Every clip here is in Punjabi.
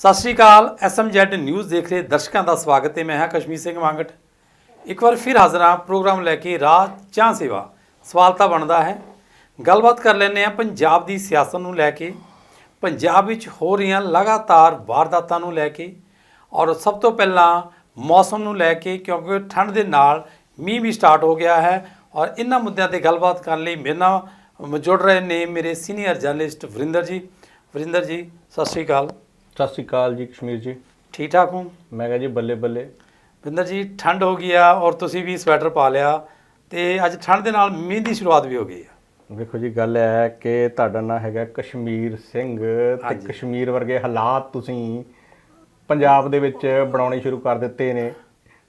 ਸਤਿ ਸ਼੍ਰੀ ਅਕਾਲ ਐਸਐਮਜੈਡ ਨਿਊਜ਼ ਦੇਖ ਰਹੇ ਦਰਸ਼ਕਾਂ ਦਾ ਸਵਾਗਤ ਹੈ। ਮੈਂ ਹਾਂ ਕਸ਼ਮੀਰ ਸਿੰਘ ਮੰਗਟ ਇੱਕ ਵਾਰ ਫਿਰ ਹਾਜ਼ਰ ਹਾਂ ਪ੍ਰੋਗਰਾਮ ਲੈ ਕੇ ਰਾਹ ਚਾਹ ਸੇਵਾ। ਸਵਾਲ ਤਾਂ ਬਣਦਾ ਹੈ। ਗੱਲਬਾਤ ਕਰ ਲੈਂਦੇ ਹਾਂ ਪੰਜਾਬ ਦੀ ਸਿਆਸਤ ਨੂੰ ਲੈ ਕੇ। ਪੰਜਾਬ ਵਿੱਚ ਹੋ ਰਹੀਆਂ ਲਗਾਤਾਰ ਵਾਰਦਾਤਾਂ ਨੂੰ ਲੈ ਕੇ ਔਰ ਸਭ ਤੋਂ ਪਹਿਲਾਂ ਮੌਸਮ ਨੂੰ ਲੈ ਕੇ ਕਿਉਂਕਿ ਠੰਡ ਦੇ ਨਾਲ ਮੀਂਹ ਵੀ ਸਟਾਰਟ ਹੋ ਗਿਆ ਹੈ ਔਰ ਇਹਨਾਂ ਮੁੱਦਿਆਂ ਤੇ ਗੱਲਬਾਤ ਕਰਨ ਲਈ ਮੇਰੇ ਨਾਲ ਜੁੜ ਰਹੇ ਨੇ ਮੇਰੇ ਸੀਨੀਅਰ ਜਰਨਲਿਸਟ ਵਰਿੰਦਰ ਜੀ। ਵਰਿੰਦਰ ਜੀ, ਸਤਿ ਸ਼੍ਰੀ ਅਕਾਲ। ਸਤਿ ਸ਼੍ਰੀ ਅਕਾਲ ਜੀ ਕਸ਼ਮੀਰ ਜੀ। ਠੀਕ ਠਾਕ ਹੋ? ਮੈਂ ਕਿਹਾ ਜੀ ਬੱਲੇ ਬੱਲੇ ਵਿੰਦਰ ਜੀ ਠੰਡ ਹੋ ਗਈ ਆ ਔਰ ਤੁਸੀਂ ਵੀ ਸਵੈਟਰ ਪਾ ਲਿਆ ਤੇ ਅੱਜ ਠੰਡ ਦੇ ਨਾਲ ਮੀਂਹ ਦੀ ਸ਼ੁਰੂਆਤ ਵੀ ਹੋ ਗਈ ਆ। ਵੇਖੋ ਜੀ ਗੱਲ ਹੈ ਕਿ ਤੁਹਾਡਾ ਨਾਂ ਹੈਗਾ ਕਸ਼ਮੀਰ ਸਿੰਘ ਤੇ ਹਾਂਜੀ। ਕਸ਼ਮੀਰ ਵਰਗੇ ਹਾਲਾਤ ਤੁਸੀਂ ਪੰਜਾਬ ਦੇ ਵਿੱਚ ਬਣਾਉਣੇ ਸ਼ੁਰੂ ਕਰ ਦਿੱਤੇ ਨੇ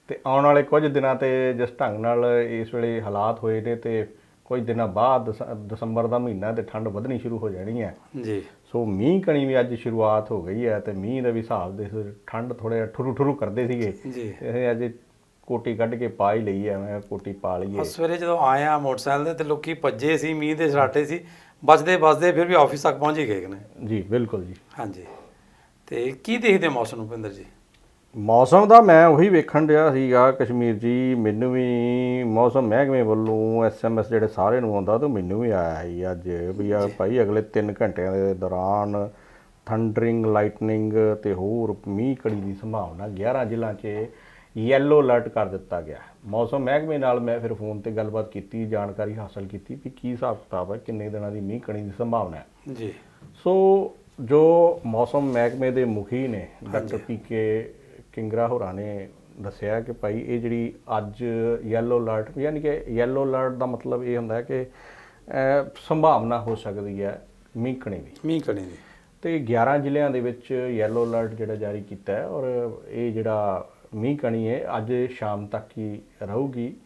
ਤੇ ਆਉਣ ਵਾਲੇ ਕੁਝ ਦਿਨਾਂ ਤੇ ਜਿਸ ਢੰਗ ਨਾਲ ਇਸ ਵੇਲੇ ਹਾਲਾਤ ਹੋਏ ਨੇ ਤੇ ਕੁਝ ਦਿਨਾਂ ਬਾਅਦ ਦਸ- ਦਸੰਬਰ ਦਾ ਮਹੀਨਾ ਤੇ ਠੰਡ ਵਧਣੀ ਸ਼ੁਰੂ ਹੋ ਜਾਣੀ ਹੈ। ਜੀ। ਸੋ ਮੀਂਹ ਕਣੀ ਵੀ ਅੱਜ ਸ਼ੁਰੂਆਤ ਹੋ ਗਈ ਹੈ ਤੇ ਮੀਂਹ ਦਾ ਵੀ ਹਿਸਾਬ ਦੇ ਠੰਡ ਥੋੜੇ ਠੁਰੂ ਠੁਰੂ ਕਰਦੇ ਸੀਗੇ। ਜੀ। ਇਹ ਅੱਜ ਕੋਟੀ ਕੱਢ ਕੇ ਪਾ ਹੀ ਲਈ ਐ ਮੈਂ ਕੋਟੀ ਪਾ ਲਈਏ। ਸਵੇਰੇ ਜਦੋਂ ਆਏ ਆ ਮੋਟਰਸਾਈਕਲ ਤੇ ਤੇ ਲੋਕੀ ਭੱਜੇ ਸੀ ਮੀਂਹ ਦੇ ਛਰਾਟੇ ਸੀ ਬਚਦੇ ਬਚਦੇ ਫਿਰ ਵੀ ਆਫਿਸ ਤੱਕ ਪਹੁੰਚ ਹੀ ਗਏ ਨੇ ਜੀ ਬਿਲਕੁਲ ਜੀ। ਹਾਂਜੀ। ਤੇ ਕੀ ਦੇਖਦੇ ਮੌਸਮ ਨੂੰ ਵਿੰਦਰ ਜੀ? ਮੌਸਮ ਦਾ ਮੈਂ ਉਹੀ ਵੇਖਣ ਡਿਆ ਸੀਗਾ ਕਸ਼ਮੀਰ ਜੀ ਮੈਨੂੰ ਵੀ ਮੌਸਮ ਮਹਿਕਮੇ ਵੱਲੋਂ ਐਸਐਮਐਸ ਜਿਹੜੇ ਸਾਰੇ ਨੂੰ ਆਉਂਦਾ ਤੇ ਮੈਨੂੰ ਵੀ ਆਇਆ ਸੀ ਅੱਜ ਵੀ ਆ ਭਾਈ ਅਗਲੇ 3 ਘੰਟਿਆਂ ਦੇ ਦੌਰਾਨ ਥੰਡਰਿੰਗ ਲਾਈਟਨਿੰਗ ਤੇ ਹੋਰ ਮੀਂਹ ਕੜੀ ਦੀ ਸੰਭਾਵਨਾ 11 ਜ਼ਿਲ੍ਹਿਆਂ 'ਚ ਯੈਲੋ ਅਲਰਟ ਕਰ ਦਿੱਤਾ ਗਿਆ। ਮੌਸਮ ਮਹਿਕਮੇ ਨਾਲ ਮੈਂ ਫਿਰ ਫੋਨ ਤੇ ਗੱਲਬਾਤ ਕੀਤੀ ਜਾਣਕਾਰੀ ਹਾਸਲ ਕੀਤੀ ਵੀ ਕੀ ਹਿਸਾਬ ਕਿਤਾਬ ਹੈ ਕਿੰਨੇ ਦਿਨਾਂ ਦੀ ਮੀਂਹ ਕਣੀ ਦੀ ਸੰਭਾਵਨਾ ਹੈ। ਜੀ। ਸੋ ਜੋ ਮੌਸਮ ਮਹਿਕਮੇ ਦੇ ਮੁਖੀ ਨੇ ਡਾਕਟਰ ਪੀਕੇ ਕਿੰਗਰਾ ਹੋਰਾਂ ਨੇ ਦੱਸਿਆ ਕਿ ਭਾਈ ਇਹ ਜਿਹੜੀ ਅੱਜ ਯੈਲੋ ਅਲਰਟ ਯਾਨੀ ਕਿ ਯੈਲੋ ਅਲਰਟ ਦਾ ਮਤਲਬ ਇਹ ਹੁੰਦਾ ਹੈ ਕਿ ਸੰਭਾਵਨਾ ਹੋ ਸਕਦੀ ਹੈ ਮੀਂਹ ਕਣੀ ਦੀ। ਮੀਂਹ ਕਣੀ ਦੀ। ਤੇ 11 ਜ਼ਿਲ੍ਹਿਆਂ ਦੇ ਵਿੱਚ ਯੈਲੋ ਅਲਰਟ ਜਿਹੜਾ ਜਾਰੀ ਕੀਤਾ ਹੈ ਔਰ ਇਹ ਜਿਹੜਾ ਮੀਂਹ ਕਣੀ ਹੈ ਅੱਜ ਸ਼ਾਮ ਤੱਕ ਹੀ ਰਹੂਗੀ।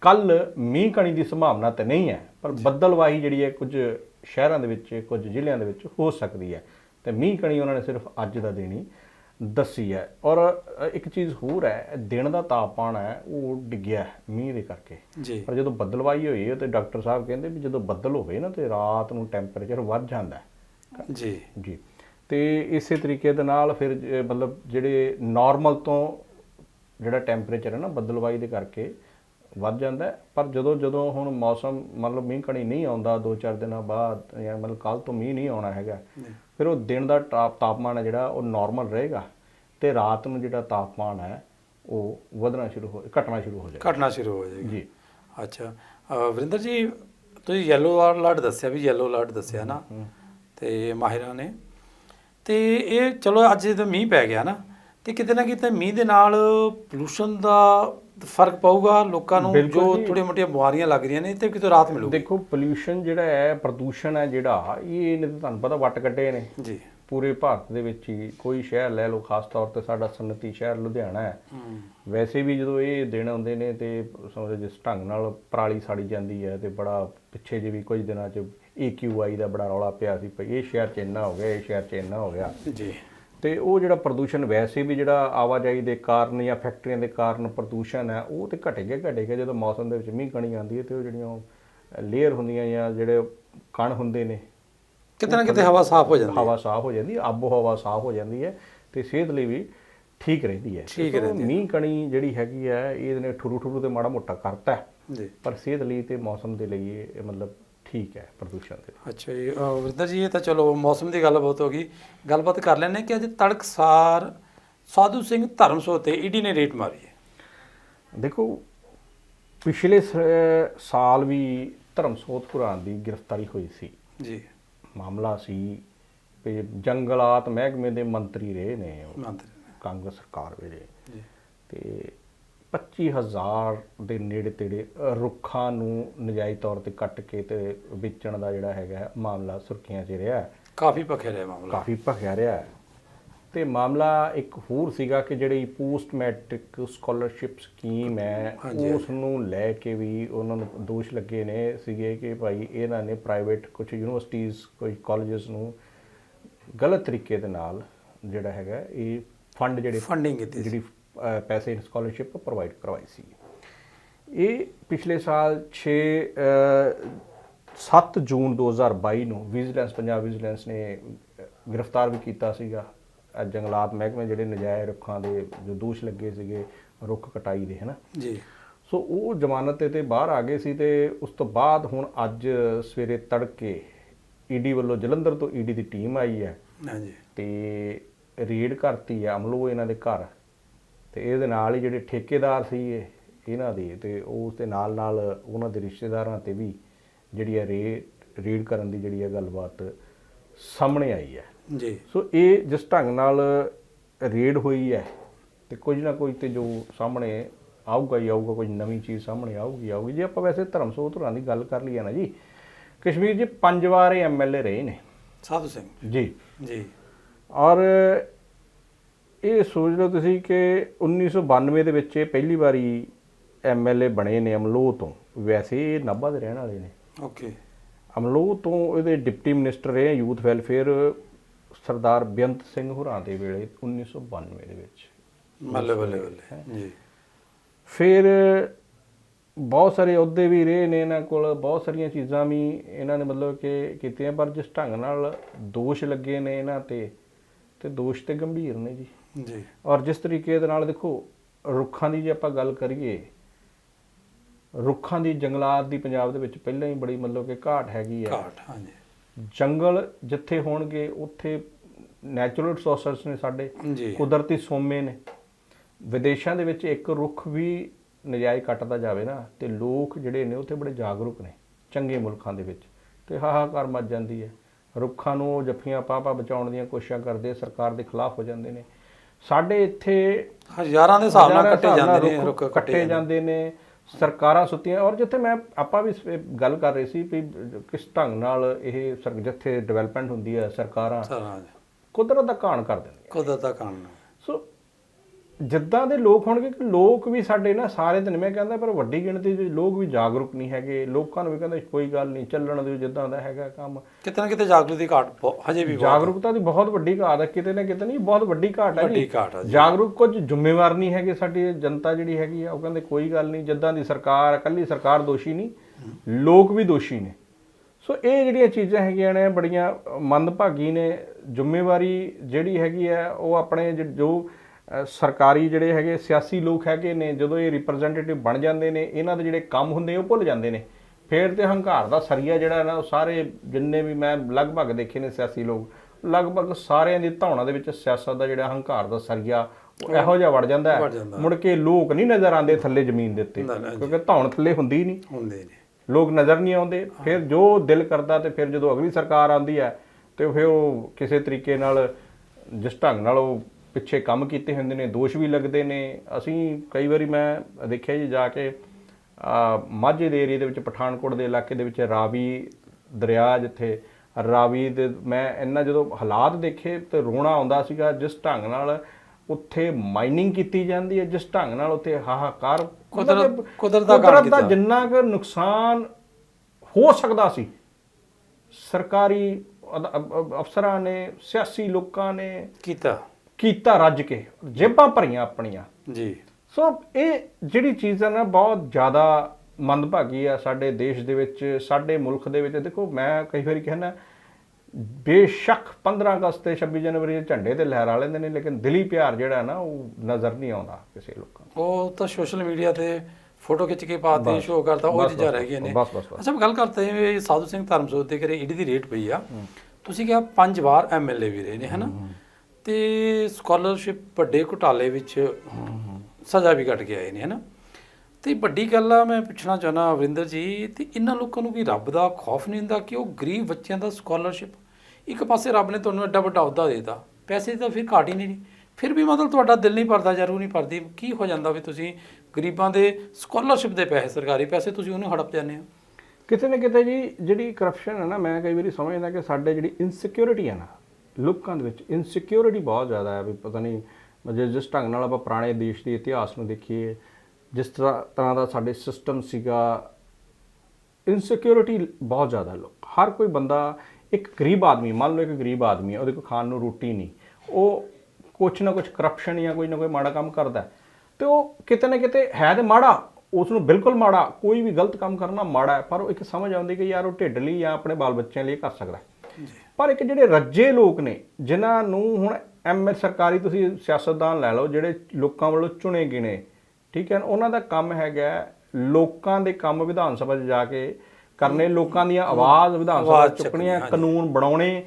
ਕੱਲ ਮੀਂਹ ਕਣੀ ਦੀ ਸੰਭਾਵਨਾ ਤਾਂ ਨਹੀਂ ਹੈ ਪਰ ਬੱਦਲਵਾਹੀ ਜਿਹੜੀ ਹੈ ਕੁਝ ਸ਼ਹਿਰਾਂ ਦੇ ਵਿੱਚ ਕੁਝ ਜ਼ਿਲ੍ਹਿਆਂ ਦੇ ਵਿੱਚ ਹੋ ਸਕਦੀ ਹੈ। ਤੇ ਮੀਂਹ ਕਣੀ ਉਹਨਾਂ ਨੇ ਸਿਰਫ ਅੱਜ ਦਾ ਦੇਣੀ। ਦੱਸੀ ਹੈ। ਔਰ ਇੱਕ ਚੀਜ਼ ਹੋਰ ਹੈ ਦਿਨ ਦਾ ਤਾਪਮਾਨ ਹੈ ਉਹ ਡਿੱਗਿਆ ਮੀਂਹ ਦੇ ਕਰਕੇ। ਪਰ ਜਦੋਂ ਬੱਦਲਵਾਈ ਹੋਈ ਹੈ ਤੇ ਡਾਕਟਰ ਸਾਹਿਬ ਕਹਿੰਦੇ ਵੀ ਜਦੋਂ ਬੱਦਲ ਹੋਵੇ ਨਾ ਤੇ ਰਾਤ ਨੂੰ ਟੈਂਪਰੇਚਰ ਵੱਧ ਜਾਂਦਾ ਹੈ। ਜੀ। ਜੀ। ਤੇ ਇਸੇ ਤਰੀਕੇ ਦੇ ਨਾਲ ਫਿਰ ਮਤਲਬ ਜਿਹੜੇ ਨਾਰਮਲ ਤੋਂ ਜਿਹੜਾ ਟੈਂਪਰੇਚਰ ਹੈ ਨਾ ਬੱਦਲਵਾਈ ਦੇ ਕਰਕੇ ਵੱਧ ਜਾਂਦਾ। ਪਰ ਜਦੋਂ ਜਦੋਂ ਹੁਣ ਮੌਸਮ ਮਤਲਬ ਮੀਂਹ ਕਣੀ ਨਹੀਂ ਆਉਂਦਾ 2-4 ਦਿਨਾਂ ਬਾਅਦ ਜਾਂ ਮਤਲਬ ਕੱਲ ਤੋਂ ਮੀਂਹ ਨਹੀਂ ਆਉਣਾ ਹੈਗਾ ਫਿਰ ਉਹ ਦਿਨ ਦਾ ਤਾਪ- ਤਾਪਮਾਨ ਹੈ ਜਿਹੜਾ ਉਹ ਨਾਰਮਲ ਰਹੇਗਾ ਤੇ ਰਾਤ ਨੂੰ ਜਿਹੜਾ ਤਾਪਮਾਨ ਹੈ ਉਹ ਵਧਣਾ ਸ਼ੁਰੂ ਹੋ ਘਟਣਾ ਸ਼ੁਰੂ ਹੋ ਜਾਏਗਾ। ਘਟਨਾ ਸ਼ੁਰੂ ਹੋ ਜਾਏਗੀ। ਜੀ। ਅੱਛਾ। ਵਰਿੰਦਰ ਜੀ ਤੁਸੀਂ ਯੈਲੋ ਅਲਰਟ ਦੱਸਿਆ ਵੀ ਯੈਲੋ ਅਲਰਟ ਦੱਸਿਆ ਨਾ? ਤੇ ਮਾਹਿਰਾਂ ਨੇ। ਤੇ ਇਹ ਚਲੋ ਅੱਜ ਜਦੋਂ ਮੀਂਹ ਪੈ ਗਿਆ ਨਾ ਤੇ ਕਿਤੇ ਨਾ ਕਿਤੇ ਮੀਂਹ ਦੇ ਨਾਲ ਪੋਲੂਸ਼ਨ ਦਾ ਫ਼ਰਕ ਪਊਗਾ ਲੋਕਾਂ ਨੂੰ ਬਿਲਕੁਲ ਜੋ। ਜੀ। ਥੋੜੀਆਂ ਮੋਟੀਆਂ ਬਿਮਾਰੀਆਂ ਲੱਗ ਰਹੀਆਂ ਨੇ ਤੇ ਕਿਤੇ ਰਾਹਤ ਮਿਲੂਗੀ। ਦੇਖੋ ਪੋਲਿਊਸ਼ਨ ਜਿਹੜਾ ਹੈ ਪ੍ਰਦੂਸ਼ਣ ਹੈ ਜਿਹੜਾ ਇਹ ਇਹਨੇ ਤਾਂ ਤੁਹਾਨੂੰ ਪਤਾ ਵੱਟ ਕੱਢੇ ਨੇ। ਜੀ। ਪੂਰੇ ਭਾਰਤ ਦੇ ਵਿੱਚ ਹੀ ਕੋਈ ਸ਼ਹਿਰ ਲੈ ਲਓ ਖਾਸ ਤੌਰ ਤੇ ਸਾਡਾ ਸਨਅਤੀ ਸ਼ਹਿਰ ਲੁਧਿਆਣਾ ਹੂੰ। ਵੈਸੇ ਵੀ ਜਦੋਂ ਇਹ ਦਿਨ ਆਉਂਦੇ ਨੇ ਤੇ ਸਮਝੋ ਜਿਸ ਢੰਗ ਨਾਲ ਪਰਾਲੀ ਸਾੜੀ ਜਾਂਦੀ ਹੈ ਤੇ ਬੜਾ ਪਿੱਛੇ ਜੇ ਵੀ ਕੁਝ ਦਿਨਾਂ ਚ AQI ਦਾ ਬੜਾ ਰੌਲਾ ਪਿਆ ਸੀ ਭਈ ਇਹ ਸ਼ਹਿਰ ਚ ਇੰਨਾ ਹੋ ਗਿਆ ਇਹ ਸ਼ਹਿਰ ਚ ਇੰਨਾ ਹੋ ਗਿਆ। ਜੀ। ਤੇ ਉਹ ਜਿਹੜਾ ਪ੍ਰਦੂਸ਼ਣ ਵੈਸੇ ਵੀ ਜਿਹੜਾ ਆਵਾਜਾਈ ਦੇ ਕਾਰਨ ਜਾਂ ਫੈਕਟਰੀਆਂ ਦੇ ਕਾਰਨ ਪ੍ਰਦੂਸ਼ਣ ਹੈ ਉਹ ਤੇ ਘਟੇਗਾ ਘਟੇਗਾ। ਜਦੋਂ ਮੌਸਮ ਦੇ ਵਿੱਚ ਮੀਂਹ ਕਣੀ ਆਉਂਦੀ ਹੈ ਤੇ ਉਹ ਜਿਹੜੀਆਂ ਲੇਅਰ ਹੁੰਦੀਆਂ ਜਾਂ ਜਿਹੜੇ ਕਣ ਹੁੰਦੇ ਨੇ ਕਿਤੇ ਨਾ ਕਿਤੇ ਹਵਾ ਸਾਫ਼ ਹੋ ਜਾਂਦੀ ਹੈ। ਹਵਾ ਸਾਫ਼ ਹੋ ਜਾਂਦੀ ਹੈ ਆਬੋ ਹਵਾ ਸਾਫ਼ ਹੋ ਜਾਂਦੀ ਹੈ ਤੇ ਸਿਹਤ ਲਈ ਵੀ ਠੀਕ ਰਹਿੰਦੀ ਹੈ। ਠੀਕ ਰਹਿੰਦੀ ਹੈ। ਮੀਂਹ ਕਣੀ ਜਿਹੜੀ ਹੈਗੀ ਹੈ ਇਹਨੇ ਠੁਰੂ ਠੁਰੂ ਤੇ ਮਾੜਾ ਮੋਟਾ ਕਰਤਾ ਜੀ। ਪਰ ਸਿਹਤ ਲਈ ਤੇ ਮੌਸਮ ਦੇ ਲਈ ਇਹ ਮਤਲਬ ਠੀਕ ਹੈ ਪ੍ਰਦੂਸ਼ਣ ਦੇ। ਅੱਛਾ ਜੀ ਅ, ਵਰਿੰਦਰ ਜੀ ਇਹ ਤਾਂ ਚਲੋ ਮੌਸਮ ਦੀ ਗੱਲ ਬਹੁਤ ਹੋ ਗਈ। ਗੱਲਬਾਤ ਕਰ ਹਾਂ ਕਿ ਅੱਜ ਤੜਕਸਾਰ ਸਾਧੂ ਸਿੰਘ ਧਰਮਸੋ ਤੇ ਈਡੀ ਨੇ ਰੇਟ ਮਾਰੀ ਹੈ। ਦੇਖੋ ਪਿਛਲੇ ਸ- ਸਾਲ ਵੀ ਧਰਮਸੋਤ ਕੁਰਾਨ ਦੀ ਗ੍ਰਿਫਤਾਰੀ ਹੋਈ ਸੀ। ਜੀ। ਮਾਮਲਾ ਸੀ ਕਿ ਜੰਗਲਾਤ ਮਹਿਕਮੇ ਦੇ ਮੰਤਰੀ ਰਹੇ ਨੇ ਉਹ। ਮੰਤਰੀ ਕਾਂਗਰਸ ਸਰਕਾਰ ਵੇਲੇ। ਜੀ। ਤੇ 25000 ਦੇ ਨੇੜੇ ਤੇੜੇ ਰੁੱਖਾਂ ਨੂੰ ਨਜਾਇਜ਼ ਤੌਰ ਤੇ ਕੱਟ ਕੇ ਤੇ ਵੇਚਣ ਦਾ ਜਿਹੜਾ ਹੈਗਾ ਮਾਮਲਾ ਸੁਰਖੀਆਂ 'ਚ ਰਿਹਾ। ਕਾਫੀ ਪੱਖੇ ਰਿਹਾ ਮਾਮਲਾ ਕਾਫੀ ਭਖਿਆ ਰਿਹਾ ਹੈ। ਤੇ ਮਾਮਲਾ ਇੱਕ ਹੋਰ ਸੀਗਾ ਕਿ ਜਿਹੜੀ ਪੋਸਟ ਮੈਟ੍ਰਿਕ ਸਕਾਲਰਸ਼ਿਪ ਸਕੀਮ ਹੈ ਉਸ ਨੂੰ ਲੈ ਕੇ ਵੀ ਉਹਨਾਂ ਨੂੰ ਦੋਸ਼ ਲੱਗੇ ਨੇ ਸੀਗੇ ਕਿ ਭਾਈ ਇਹਨਾਂ ਨੇ ਪ੍ਰਾਈਵੇਟ ਕੁਝ ਯੂਨੀਵਰਸਿਟੀਆਂ ਕੁਝ ਕਾਲਜਸ ਨੂੰ ਗਲਤ ਤਰੀਕੇ ਦੇ ਨਾਲ ਜਿਹੜਾ ਹੈਗਾ ਇਹ ਫੰਡ ਜਿਹੜੇ ਫੰਡਿੰਗ ਕੀਤੀ ਜਿਹੜੀ ਪੈਸੇ ਸਕਾਲਰਸ਼ਿਪ ਪ੍ਰੋਵਾਈਡ ਕਰਵਾਈ ਸੀ। ਇਹ ਪਿਛਲੇ ਸਾਲ 6 7 ਜੂਨ 2022 ਨੂੰ ਵਿਜੀਲੈਂਸ ਪੰਜਾਬ ਵਿਜੀਲੈਂਸ ਨੇ ਗ੍ਰਿਫਤਾਰ ਵੀ ਕੀਤਾ ਸੀਗਾ। ਜੰਗਲਾਤ ਮਹਿਕਮੇ ਜਿਹੜੇ ਨਜਾਇਜ਼ ਰੁੱਖਾਂ ਦੇ ਜੋ ਦੋਸ਼ ਲੱਗੇ ਸੀਗੇ ਰੁੱਖ ਕਟਾਈ ਦੇ ਹਨਾ? ਜੀ। ਸੋ ਉਹ ਜ਼ਮਾਨਤ ਤੇ ਬਾਹਰ ਆ ਗਏ ਸੀ ਤੇ ਉਸ ਤੋਂ ਬਾਅਦ ਹੁਣ ਅੱਜ ਸਵੇਰੇ ਤੜਕੇ ਈਡੀ ਵੱਲੋਂ ਜਲੰਧਰ ਤੋਂ ਈਡੀ ਦੀ ਟੀਮ ਆਈ ਹੈ। ਹਾਂਜੀ। ਤੇ ਰੇਡ ਕਰਤੀ ਆ ਅਮਲੋ ਇਹਨਾਂ ਦੇ ਘਰ। ਤੇ ਇਹਦੇ ਨਾਲ ਹੀ ਜਿਹੜੇ ਠੇਕੇਦਾਰ ਸੀ ਇਹ ਇਹਨਾਂ ਦੇ ਤੇ ਉਸ ਦੇ ਨਾਲ ਨਾਲ ਉਹਨਾਂ ਦੇ ਰਿਸ਼ਤੇਦਾਰਾਂ ਤੇ ਵੀ ਜਿਹੜੀ ਹੈ ਰੇਡ ਰੇਡ ਕਰਨ ਦੀ ਜਿਹੜੀ ਹੈ ਗੱਲਬਾਤ ਸਾਹਮਣੇ ਆਈ ਹੈ। ਜੀ। ਸੋ ਇਹ ਜਿਸ ਢੰਗ ਨਾਲ ਰੇਡ ਹੋਈ ਹੈ ਤੇ ਕੁਝ ਨਾ ਕੁਝ ਤੇ ਜੋ ਸਾਹਮਣੇ ਆਊਗਾ ਹੀ ਆਊਗਾ ਕੋਈ ਨਵੀਂ ਚੀਜ਼ ਸਾਹਮਣੇ ਆਊਗੀ ਆਊਗੀ। ਜੇ ਆਪਾਂ ਵੈਸੇ ਧਰਮ ਸੋਧਰਾਂ ਦੀ ਗੱਲ ਕਰ ਲਈਏ ਨਾ ਜੀ ਕਸ਼ਮੀਰ ਜੀ ਪੰਜ ਵਾਰ ਇਹ ਐਮਐਲਏ ਰਹੇ ਨੇ। ਸਾਧੂ ਸਿੰਘ। ਜੀ। ਜੀ। ਔਰ ਇਹ ਸੋਚ ਲਓ ਤੁਸੀਂ ਕਿ 1992 ਦੇ ਵਿੱਚ ਇਹ ਪਹਿਲੀ ਵਾਰੀ ਐਮਐਲਏ ਬਣੇ ਨੇ ਅਮਲੋਹ ਤੋਂ। ਵੈਸੇ ਇਹ ਨਾਭਾ ਦੇ ਰਹਿਣ ਵਾਲੇ ਨੇ। ਓਕੇ ਅਮਲੋਹ ਤੋਂ ਇਹਦੇ ਡਿਪਟੀ ਮਿਨਿਸਟਰ ਰਹੇ ਯੂਥ ਵੈਲਫੇਅਰ ਸਰਦਾਰ ਬੇਅੰਤ ਸਿੰਘ ਹੁਰਾਂ ਦੇ ਵੇਲੇ 1992 ਦੇ ਵਿੱਚ। ਬੱਲੇ ਬੱਲੇ ਬੱਲੇ ਜੀ। ਫਿਰ ਬਹੁਤ ਸਾਰੇ ਅਹੁਦੇ ਵੀ ਰਹੇ ਨੇ ਇਹਨਾਂ ਕੋਲ ਬਹੁਤ ਸਾਰੀਆਂ ਚੀਜ਼ਾਂ ਵੀ ਇਹਨਾਂ ਨੇ ਮਤਲਬ ਕਿ ਕੀਤੀਆਂ ਪਰ ਜਿਸ ਢੰਗ ਨਾਲ ਦੋਸ਼ ਲੱਗੇ ਨੇ ਇਹਨਾਂ ਤੇ ਤੇ ਦੋਸ਼ ਤੇ ਗੰਭੀਰ ਨੇ ਜੀ। ਜੀ। ਔਰ ਜਿਸ ਤਰੀਕੇ ਦੇ ਨਾਲ ਦੇਖੋ ਰੁੱਖਾਂ ਦੀ ਜੇ ਆਪਾਂ ਗੱਲ ਕਰੀਏ ਰੁੱਖਾਂ ਦੀ ਜੰਗਲਾਤ ਦੀ ਪੰਜਾਬ ਦੇ ਵਿੱਚ ਪਹਿਲਾਂ ਹੀ ਬੜੀ ਮਤਲਬ ਕਿ ਘਾਟ ਹੈਗੀ ਹੈ ਘਾਟ ਹਾਂਜੀ। ਜੰਗਲ ਜਿੱਥੇ ਹੋਣਗੇ ਉੱਥੇ ਨੈਚੁਰਲ ਰਿਸੋਰਸਸ ਨੇ ਸਾਡੇ ਕੁਦਰਤੀ ਸੋਮੇ ਨੇ। ਵਿਦੇਸ਼ਾਂ ਦੇ ਵਿੱਚ ਇੱਕ ਰੁੱਖ ਵੀ ਨਜਾਇਜ਼ ਕੱਟਦਾ ਜਾਵੇ ਨਾ ਤੇ ਲੋਕ ਜਿਹੜੇ ਨੇ ਉੱਥੇ ਬੜੇ ਜਾਗਰੂਕ ਨੇ ਚੰਗੇ ਮੁਲਕਾਂ ਦੇ ਵਿੱਚ। ਤੇ ਹਾਹਾਕਾਰ ਮਚ ਜਾਂਦੀ ਹੈ। ਰੁੱਖਾਂ ਨੂੰ ਉਹ ਜੱਫੀਆਂ ਪਾਪਾ ਬਚਾਉਣ ਦੀਆਂ ਕੋਸ਼ਿਸ਼ਾਂ ਕਰਦੇ ਸਰਕਾਰ ਦੇ ਖਿਲਾਫ ਹੋ ਜਾਂਦੇ ਨੇ। ਸਾਡੇ ਇੱਥੇ ਹਜ਼ਾਰਾਂ ਦੇ ਹਿਸਾਬ ਨਾਲ ਕੱਟੇ ਜਾਂਦੇ ਨੇ ਰੁੱਖ ਕੱਟੇ ਜਾਂਦੇ ਨੇ। ਸਰਕਾਰਾਂ ਸੁੱਤੀਆਂ ਔਰ ਜਿੱਥੇ ਮੈਂ ਆਪਾਂ ਵੀ ਗੱਲ ਕਰ ਰਹੇ ਸੀ ਵੀ ਕਿਸ ਢੰਗ ਨਾਲ ਇਹ ਜਿੱਥੇ ਡਿਵੈਲਪਮੈਂਟ ਹੁੰਦੀ ਹੈ ਸਰਕਾਰਾਂ ਸਾਰਾ ਕੁਦਰਤ ਦਾ ਕਾਣ ਕਰ ਦਿੰਦੀਆਂ ਕੁਦਰਤ ਦਾ ਕਾਨੂੰਨ ਸੋ ਜਿੱਦਾਂ ਦੇ ਲੋਕ ਹੋਣਗੇ ਕਿ ਲੋਕ ਵੀ ਸਾਡੇ ਨਾ ਸਾਰੇ ਦਿਨ ਮੈਂ ਕਹਿੰਦਾ ਪਰ ਵੱਡੀ ਗਿਣਤੀ ਦੇ ਲੋਕ ਵੀ ਜਾਗਰੂਕ ਨਹੀਂ ਹੈਗੇ ਲੋਕਾਂ ਨੂੰ ਵੀ ਕਹਿੰਦੇ ਕੋਈ ਗੱਲ ਨਹੀਂ ਚੱਲਣ ਦਿਓ ਜਿੱਦਾਂ ਦਾ ਹੈਗਾ ਕੰਮ। ਕਿਤੇ ਨਾ ਕਿਤੇ ਜਾਗਰੂਕਤਾ ਦੀ ਘਾਟ ਹਜੇ ਵੀ ਜਾਗਰੂਕਤਾ ਦੀ ਬਹੁਤ ਵੱਡੀ ਘਾਟ ਹੈ ਕਿਤੇ ਨਾ ਕਿਤੇ ਨਹੀਂ ਬਹੁਤ ਵੱਡੀ ਘਾਟ ਹੈ ਵੱਡੀ ਘਾਟ ਜਾਗਰੂਕ ਕੁਝ ਜ਼ਿੰਮੇਵਾਰ ਨਹੀਂ ਹੈਗੇ ਸਾਡੀ ਜਨਤਾ ਜਿਹੜੀ ਹੈਗੀ ਆ ਉਹ ਕਹਿੰਦੇ ਕੋਈ ਗੱਲ ਨਹੀਂ ਜਿੱਦਾਂ ਦੀ ਸਰਕਾਰ ਇਕੱਲੀ ਸਰਕਾਰ ਦੋਸ਼ੀ ਨਹੀਂ ਲੋਕ ਵੀ ਦੋਸ਼ੀ ਨੇ। ਸੋ ਇਹ ਜਿਹੜੀਆਂ ਚੀਜ਼ਾਂ ਹੈਗੀਆਂ ਨੇ ਬੜੀਆਂ ਮੰਦਭਾਗੀ ਨੇ ਜ਼ਿੰਮੇਵਾਰੀ ਜਿਹੜੀ ਹੈਗੀ ਆ ਉਹ ਆਪਣੇ ਜ- ਸਰਕਾਰੀ ਜਿਹੜੇ ਹੈਗੇ ਸਿਆਸੀ ਲੋਕ ਹੈਗੇ ਨੇ ਜਦੋਂ ਇਹ ਰਿਪਰੈਜ਼ੈਂਟੇਟਿਵ ਬਣ ਜਾਂਦੇ ਨੇ ਇਹਨਾਂ ਦੇ ਜਿਹੜੇ ਕੰਮ ਹੁੰਦੇ ਉਹ ਭੁੱਲ ਜਾਂਦੇ ਨੇ। ਫੇਰ ਤੇ ਹੰਕਾਰ ਦਾ ਸਰੀਆ ਜਿਹੜਾ ਨਾ ਉਹ ਸਾਰੇ ਜਿੰਨੇ ਵੀ ਮੈਂ ਲਗਭਗ ਦੇਖੇ ਨੇ ਸਿਆਸੀ ਲੋਕ ਲਗਭਗ ਸਾਰਿਆਂ ਦੀ ਧੌਣਾ ਦੇ ਵਿੱਚ ਸਿਆਸਤ ਦਾ ਜਿਹੜਾ ਹੰਕਾਰ ਦਾ ਸਰੀਆ ਉਹ ਇਹੋ ਜਿਹਾ ਵੜ ਜਾਂਦਾ। ਮੁੜ ਕੇ ਲੋਕ ਨਹੀਂ ਨਜ਼ਰ ਆਉਂਦੇ ਥੱਲੇ ਜ਼ਮੀਨ ਦੇ ਉੱਤੇ। ਕਿਉਂਕਿ ਧੌਣ ਥੱਲੇ ਹੁੰਦੀ ਨਹੀਂ। ਹੁੰਦੇ ਨੇ ਲੋਕ ਨਜ਼ਰ ਨਹੀਂ ਆਉਂਦੇ। ਫਿਰ ਜੋ ਦਿਲ ਕਰਦਾ ਤੇ ਫਿਰ ਜਦੋਂ ਅਗਲੀ ਸਰਕਾਰ ਆਉਂਦੀ ਹੈ ਤੇ ਫਿਰ ਉਹ ਕਿਸੇ ਤਰੀਕੇ ਨਾਲ ਜਿਸ ਢੰਗ ਨਾਲ ਉਹ ਪਿੱਛੇ ਕੰਮ ਕੀਤੇ ਹੁੰਦੇ ਨੇ ਦੋਸ਼ ਵੀ ਲੱਗਦੇ ਨੇ ਅਸੀਂ ਕਈ ਵਾਰੀ ਮੈਂ ਦੇਖਿਆ ਜੀ ਜਾ ਕੇ ਮਾਝੇ ਦੇ ਏਰੀਆ ਦੇ ਵਿੱਚ ਪਠਾਨਕੋਟ ਦੇ ਇਲਾਕੇ ਦੇ ਵਿੱਚ ਰਾਵੀ ਦਰਿਆ ਜਿੱਥੇ ਰਾਵੀ ਦੇ ਮੈਂ ਇੰਨਾ ਜਦੋਂ ਹਾਲਾਤ ਦੇਖੇ ਤੇ ਰੋਣਾ ਆਉਂਦਾ ਸੀਗਾ ਜਿਸ ਢੰਗ ਨਾਲ ਉੱਥੇ ਮਾਈਨਿੰਗ ਕੀਤੀ ਜਾਂਦੀ ਹੈ ਜਿਸ ਢੰਗ ਨਾਲ ਉੱਥੇ ਹਾਹਾਕਾਰ ਕੁਦਰਤ- ਕੁਦਰਤ ਦਾ ਦਾ ਕੀਤਾ। ਜਿੰਨਾ ਕੁ ਨੁਕਸਾਨ ਹੋ ਸਕਦਾ ਸੀ ਸਰਕਾਰੀ ਅਫਸਰਾਂ ਨੇ ਸਿਆਸੀ ਲੋਕਾਂ ਨੇ ਕੀਤਾ ਕੀਤਾ ਰੱਜ ਕੇ ਜੇਬਾਂ ਭਰੀਆਂ ਆਪਣੀਆਂ। ਜੀ। ਸੋ ਇਹ ਜਿਹੜੀ ਚੀਜ਼ ਹੈ ਨਾ ਬਹੁਤ ਜ਼ਿਆਦਾ ਮੰਦਭਾਗੀ ਆ ਸਾਡੇ ਦੇਸ਼ ਦੇ ਵਿੱਚ ਸਾਡੇ ਮੁਲਕ ਦੇ ਵਿੱਚ। ਦੇਖੋ ਮੈਂ ਕਈ ਵਾਰੀ ਕਹਿੰਦਾ ਬੇਸ਼ੱਕ 15 ਅਗਸਤ ਤੇ 26 ਜਨਵਰੀ ਦੇ ਝੰਡੇ ਤੇ ਲਹਿਰਾ ਲੈਂਦੇ ਨੇ ਲੇਕਿਨ ਦਿਲੀ ਪਿਆਰ ਜਿਹੜਾ ਨਾ ਉਹ ਨਜ਼ਰ ਨਹੀਂ ਆਉਂਦਾ ਕਿਸੇ ਲੋਕਾਂ ਨੂੰ। ਉਹ ਤਾਂ ਸੋਸ਼ਲ ਮੀਡੀਆ ਤੇ ਫੋਟੋ ਖਿੱਚ ਕੇ ਪਾਤੇ ਸ਼ੋਅ ਕਰਤਾ ਉਹ ਚੀਜ਼ਾਂ ਰਹਿ ਗਈਆਂ ਨੇ। ਅੱਛਾ ਗੱਲ ਕਰਦੇ ਹਾਂ ਸਾਧੂ ਸਿੰਘ ਧਰਮਸੋਤ ਦੇ ਘਰੇ ਈਡੀ ਦੀ ਰੇਟ ਪਈ ਆ। ਤੁਸੀਂ ਕਿਹਾ ਪੰਜ ਵਾਰ ਐਮਐਲਏ ਵੀ ਰਹੇ ਨੇ ਹਨਾ? ਤੇ ਸਕਾਲਰਸ਼ਿਪ ਵੱਡੇ ਘੁਟਾਲੇ ਵਿੱਚ ਸਜ਼ਾ ਵੀ ਕੱਟ ਕੇ ਆਏ ਨੇ, ਹਨਾ? ਤੇ ਵੱਡੀ ਗੱਲ ਆ, ਮੈਂ ਪੁੱਛਣਾ ਚਾਹਨਾ ਅਵਰਿੰਦਰ ਜੀ, ਤੇ ਇਹਨਾਂ ਲੋਕਾਂ ਨੂੰ ਵੀ ਰੱਬ ਦਾ ਖੌਫ ਨਹੀਂ ਹੁੰਦਾ ਕਿ ਉਹ ਗਰੀਬ ਬੱਚਿਆਂ ਦਾ ਸਕਾਲਰਸ਼ਿਪ ਇੱਕ ਪਾਸੇ ਰੱਬ ਨੇ ਤੁਹਾਨੂੰ ਐਡਾ ਵੱਡਾ ਅਹੁਦਾ ਦੇਤਾ, ਪੈਸੇ ਤਾਂ ਫਿਰ ਘਾਟ ਹੀ ਨਹੀਂ ਫਿਰ ਵੀ ਮਤਲਬ ਤੁਹਾਡਾ ਦਿਲ ਨਹੀਂ ਭਰਦਾ ਜਾਂ ਰੂਹ ਨਹੀਂ ਭਰਦੀ, ਕੀ ਹੋ ਜਾਂਦਾ ਵੀ ਤੁਸੀਂ ਗਰੀਬਾਂ ਦੇ ਸਕਾਲਰਸ਼ਿਪ ਦੇ ਪੈਸੇ, ਸਰਕਾਰੀ ਪੈਸੇ ਤੁਸੀਂ ਉਹਨੂੰ ਹੜਪ ਜਾਂਦੇ ਹੋ? ਕਿਤੇ ਨਾ ਕਿਤੇ ਜੀ, ਜਿਹੜੀ ਕਰਪਸ਼ਨ ਹੈ ਨਾ, ਮੈਂ ਕਈ ਵਾਰੀ ਸਮਝਦਾ ਕਿ ਸਾਡੇ ਜਿਹੜੀ ਇਨਸਿਕਿਉਰਿਟੀ ਹੈ ਨਾ ਲੋਕਾਂ ਦੇ ਵਿੱਚ ਇਨਸਿਕਿਉਰਿਟੀ ਬਹੁਤ ਜ਼ਿਆਦਾ ਹੈ ਵੀ ਪਤਾ ਨਹੀਂ, ਜੇ ਜਿਸ ਢੰਗ ਨਾਲ ਆਪਾਂ ਪੁਰਾਣੇ ਦੇਸ਼ ਦੇ ਇਤਿਹਾਸ ਨੂੰ ਦੇਖੀਏ, ਜਿਸ ਤਰ੍ਹਾਂ ਤਰ੍ਹਾਂ ਦਾ ਸਾਡੇ ਸਿਸਟਮ ਸੀਗਾ ਇਨਸਿਕਿਉਰਿਟੀ ਬਹੁਤ ਜ਼ਿਆਦਾ ਲੋਕ ਹਰ ਕੋਈ ਬੰਦਾ ਇੱਕ ਗਰੀਬ ਆਦਮੀ, ਮੰਨ ਲਓ ਇੱਕ ਗਰੀਬ ਆਦਮੀ ਹੈ, ਉਹਦੇ ਕੋਲ ਖਾਣ ਨੂੰ ਰੋਟੀ ਨਹੀਂ, ਉਹ ਕੁਛ ਨਾ ਕੁਛ ਕਰਪਸ਼ਨ ਜਾਂ ਕੋਈ ਨਾ ਕੋਈ ਮਾੜਾ ਕੰਮ ਕਰਦਾ ਹੈ। ਤੇ ਉਹ ਕਿਤੇ ਨਾ ਕਿਤੇ ਹੈ ਤੇ ਮਾੜਾ ਉਸ ਨੂੰ ਬਿਲਕੁਲ ਮਾੜਾ, ਕੋਈ ਵੀ ਗਲਤ ਕੰਮ ਕਰਨਾ ਮਾੜਾ ਹੈ, ਪਰ ਉਹ ਇੱਕ ਸਮਝ ਆਉਂਦੀ ਕਿ ਯਾਰ ਉਹ ਢਿੱਡ ਲਈ ਜਾਂ ਆਪਣੇ ਬਾਲ ਬੱਚਿਆਂ ਲਈ ਕਰ ਸਕਦਾ ਹੈ। ਪਰ ਇੱਕ ਜਿਹੜੇ ਰੱਜੇ ਲੋਕ ਨੇ ਜਿਨ੍ਹਾਂ ਨੂੰ ਹੁਣ ਐਮ ਸਰਕਾਰੀ ਤੁਸੀਂ ਸਿਆਸਤਦਾਨ ਲੈ ਲਓ ਜਿਹੜੇ ਲੋਕਾਂ ਵੱਲੋਂ ਚੁਣੇ ਗਿਣੇ ਠੀਕ ਹੈ ਉਹਨਾਂ ਦਾ ਕੰਮ ਹੈਗਾ ਲੋਕਾਂ ਦੇ ਕੰਮ ਵਿਧਾਨ ਸਭਾ 'ਚ ਜਾ ਕੇ ਕਰਨੇ ਲੋਕਾਂ ਦੀਆਂ ਆਵਾਜ਼ ਵਿਧਾਨ ਸਭਾ ਚੁੱਕਣੀਆਂ। ਕਾਨੂੰਨ ਬਣਾਉਣੇ